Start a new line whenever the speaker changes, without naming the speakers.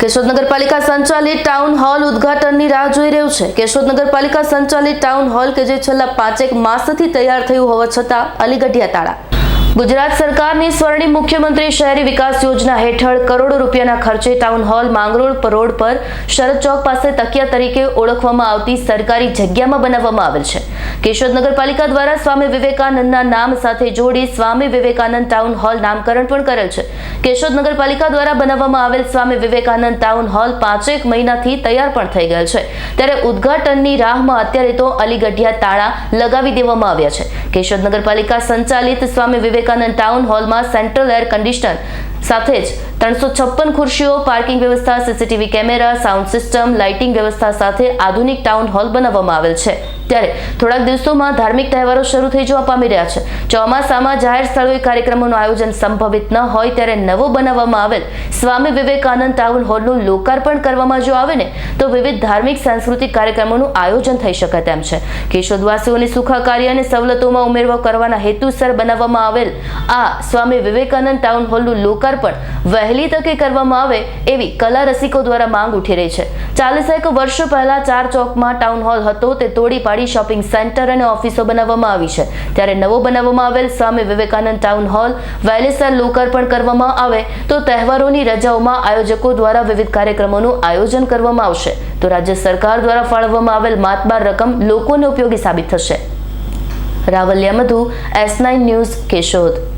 કેશોદ નગરપાલિકા સંચાલિત town hall ઉદઘાટનની રાહ જોઈ રહ્યું છે. કેશોદ નગરપાલિકા સંચાલિત ટાઉન હોલ કે જે છેલ્લા પાંચેક માસથી તૈયાર થયું હોવા છતાં અલીગઢિયા તાળા. ગુજરાત સરકારની સ્વર્ણિમ મુખ્યમંત્રી શહેરી વિકાસ યોજના હેઠળ કરોડો રૂપિયાના ખર્ચે ટાઉન હોલ માંગરોળ રોડ પર શરદ ચોક પાસે તકિયા તરીકે ઓળખવામાં આવતી સરકારી જગ્યામાં બનાવવામાં આવેલ છે. કેશોદ નગરપાલિકા દ્વારા સ્વામી વિવેકાનંદના નામ સાથે જોડી સ્વામી વિવેકાનંદ ટાઉન હોલ નામકરણ પણ કરેલ છે. કેશોદ નગરપાલિકા દ્વારા બનાવવામાં આવેલ સ્વામી વિવેકાનંદ ટાઉન હોલ પાંચેક મહિનાથી તૈયાર પણ થઈ ગયેલ છે. ત્યારે ઉદ્ઘાટનની રાહમાં અત્યારે તો અલીગઢિયા તાળા લગાવી દેવામાં આવ્યા છે. કેશોદ નગરપાલિકા સંચાલિત સ્વામી વિવેકાનંદ ટાઉન હોલમાં સેન્ટ્રલ એર કન્ડિશનર, સાથે જ ત્રણસો છપ્પન ખુરશીઓ, પાર્કિંગ વ્યવસ્થા, CCTV camera, sound system, lighting વ્યવસ્થા સાથે આધુનિક ટાઉન હોલ બનાવવામાં આવેલ છે. ત્યારે થોડાક દિવસોમાં ધાર્મિક તહેવારો શરૂ થઈ જવા પામી રહ્યા છે. ચોમાસામાં જાહેર સ્થળોએ કાર્યક્રમોનું આયોજન સંભવિત ન હોય ત્યારે નવો બનાવવામાં આવેલ સ્વામી વિવેકાનંદ ટાઉન હોલનું લોકાર્પણ કરવામાં જો આવે ને, તો વિવિધ ધાર્મિક સાંસ્કૃતિક કાર્યક્રમોનું આયોજન થઈ શકે તેમ છે. કેશોદવાસીઓની સુખાકારી અને સવલતોમાં ઉમેરવા કરવાના હેતુસર બનાવવામાં આવેલ આ સ્વામી વિવેકાનંદ ટાઉન હોલનું લોકાર્પણ વહેલી તકે કરવામાં આવે એવી કલા રસિકો દ્વારા માંગ ઉઠી રહી છે. ચાલીસેક વર્ષો પહેલા ચાર ચોકમાં ટાઉન હોલ હતો, તે તોડી પાડી શોપિંગ સેન્ટર અને ઓફિસો બનાવવામાં આવી છે. ત્યારે નવો બનાવવામાં આવેલ સ્વામી વિવેકાનંદ ટાઉન હોલ વહેલીસર લોકાર્પણ કરવામાં આવે તો તહેવારોની રજાઓમાં આયોજકો દ્વારા વિવિધ કાર્યક્રમોનું આયોજન કરવામાં આવશે. તો રાજ્ય સરકાર દ્વારા ફાળવવામાં આવેલ માતબાર રકમ લોકોને ઉપયોગી સાબિત થશે. Ravaliya Madhu S nine news, Keshod.